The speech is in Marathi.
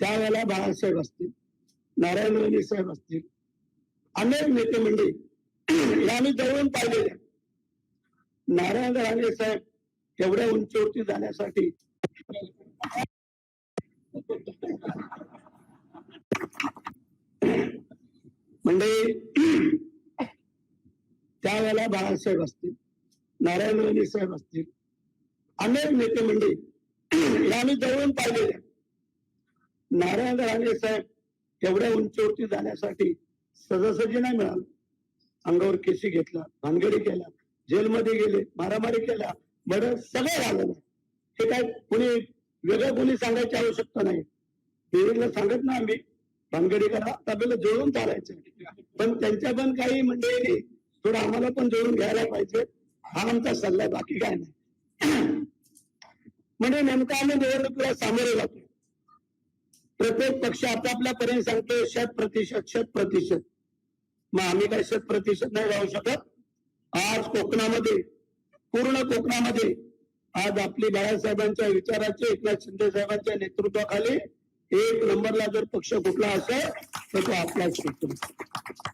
त्यावेळेला बाळासाहेब असतील नारायण राणे साहेब असतील अनेक नेते मंडळी आम्ही जवळून पाहिलेले नारायण राणे साहेब एवढ्या उंचीवरती जाण्यासाठी म्हणजे त्यावेळेला बाळासाहेब असतील नारायण राणे साहेब असतील अनेक नेते मंडळी हे आम्ही जवळून पाहिलेले नारायण राणे साहेब एवढ्या उंचीवरती जाण्यासाठी सहजासहजी नाही मिळालं अंगावर केसी घेतला भानगडी केला जेलमध्ये गेले मारामारी केला मर्डर सगळं झालं. हे काय कुणी वेगळं कोणी सांगायची आवश्यकता नाही. देवीला सांगत ना आम्ही. भानगडी करा आपल्याला जुळवून चालायचं. पण त्यांच्या पण काही म्हणजे थोडं आम्हाला पण जुळून घ्यायला पाहिजे. हा आमचा सल्ला आहे, बाकी काय नाही. म्हणजे नेमका आम्ही निवडणुकीला सामोरे जातो. प्रत्येक पक्ष आपापल्यापर्यंत सांगतोय शत प्रतिशत शत प्रतिशत. मग आम्ही काय शत प्रतिशत नाही राहू शकत? आज कोकणामध्ये पूर्ण कोकणामध्ये आज आपली बाळासाहेबांच्या विचाराचे एकनाथ शिंदे साहेबांच्या नेतृत्वाखाली एक नंबरला जर पक्ष कुठला असेल तर तो आपलाच पक्ष